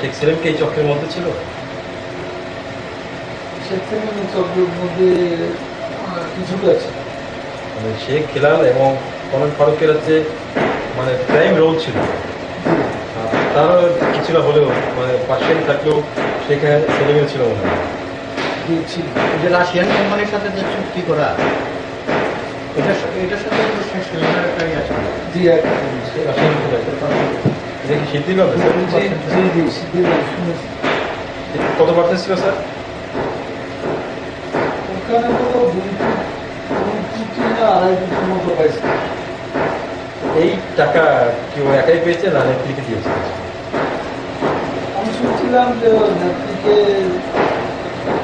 শেখ সেলিম কি এই চক্রের মধ্যে ছিল সেখানে চক্রের মধ্যে কিছুটা আছে। মানে শেখ খেলাল এবং কমল ফারুকের হচ্ছে মানে প্রাইম রোল ছিল। আর তারও কিছুটা হলেও মানে পার্সেন্ট থাকলেও সেখানে সেলিমের ছিল মনে হয়। যে রাশিয়ান কোম্পানির সাথে যে চুক্তি করা এটা এটার সাথে শেষ একটা ইয়ে আছে। জি রাশিয়ান হবে কত পার্সেন্ট ছিল স্যার? ওখানে তো আড়াই মতো পাইছে। এই টাকা কি ও একাই পেয়েছে না নেত্রীকে দিয়েছে? আমি শুনছিলাম যে নেত্রীকে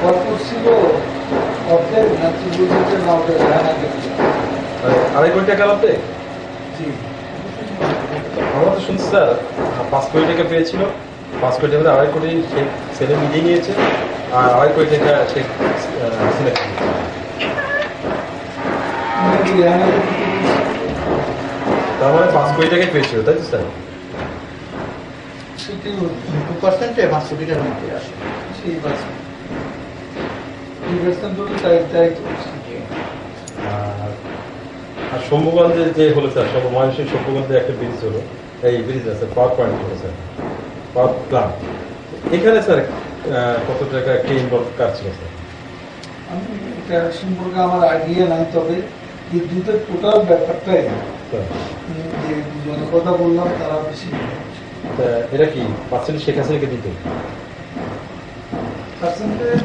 গল্প ছিল অর্ধেক নেত্রী বলছে যে না আড়াই কোটি টাকা লাগবে জি। স্যার পাঁচ কোটি টাকা পেয়েছিল। পাঁচ কোটি টাকা আড়াই কোটি সে ছেলে মিলিয়ে নিয়েছে আর আড়াই কোটি টাকা সে? তার মানে পাঁচ কোটি টাকাই পেয়েছিল তাই তো স্যার পার্সেন্টে পাঁচ কোটি টাকার মধ্যে আসে। সেই আর শম্ভুগঞ্জে যে হলো স্যার সব মানুষের শম্ভুগঞ্জে একটা ব্রিজ হলো। এই ব্রিজ আছে power point sir power plant এখানে স্যার কত টাকা কে ইনভলভ কাজ ছিল স্যার আমি এটা সম্পর্কে আমার আইডিয়া নাই তবে বিদ্যুতের টোটাল ব্যাপারটাই যে দুজনের কথা বললাম তারা বেশি এটা কি পার্সেন্ট শেখ হাসিনাকে দিত? পার্সেন্টেজ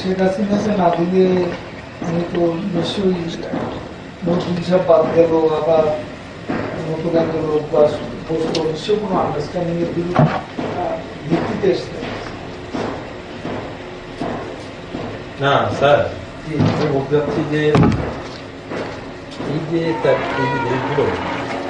শেখ হাসিনাকে না দিলে আমি তো নিশ্চয়ই নতুন হিসাব বাদ গেল আবার নতুন একজন লোক বা বসল নিশ্চয়ই কোনো আন্ডারস্ট্যান্ডিং এর বিরুদ্ধে আহ, ভিত্তিতে এসছে না স্যার জি। আমি বলতে চাচ্ছি যে এই যে তার এই যে দেশগুলো